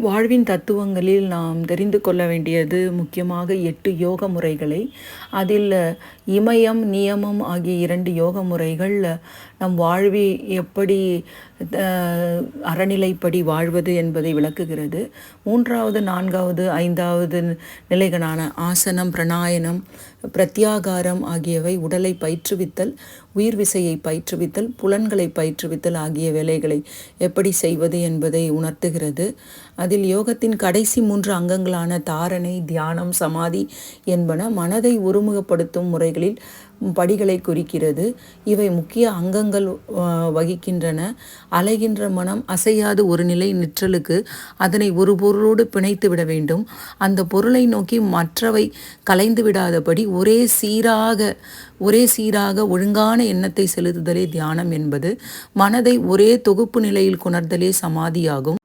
வாழ்வின் தத்துவங்களில் நாம் தெரிந்து கொள்ள வேண்டியது முக்கியமாக எட்டு யோக முறைகளை. அதில் இமயம் நியமம் ஆகிய இரண்டு யோக முறைகள் நம் வாழ்வி எப்படி அறநிலைப்படி வாழ்வது என்பதை விளக்குகிறது. மூன்றாவது நான்காவது ஐந்தாவது நிலைகளான ஆசனம் பிரணாயனம் பிரத்யாகாரம் ஆகியவை உடலை பயிற்றுவித்தல் உயிர் விசையை பயிற்றுவித்தல் புலன்களை பயிற்றுவித்தல் ஆகிய வேலைகளை எப்படி செய்வது என்பதை உணர்த்துகிறது. அதில் யோகத்தின் கடைசி மூன்று அங்கங்களான தாரணை தியானம் சமாதி என்பன மனதை ஒருமுகப்படுத்தும் முறைகளில் படிகளை குறிக்கிறது. இவை முக்கிய அங்கங்கள் வகிக்கின்றன. அலைகின்ற மனம் அசையாது ஒரு நிலை நிற்றலுக்கு அதனை ஒரு பொருளோடு பிணைத்து விட வேண்டும். அந்த பொருளை நோக்கி மற்றவை கலைந்து விடாதபடி ஒரே சீராக ஒரே சீராக ஒழுங்கான எண்ணத்தை செலுத்துதலே தியானம் என்பது மனதை ஒரே தொகுப்பு நிலையில் கொணர்தலே சமாதியாகும்.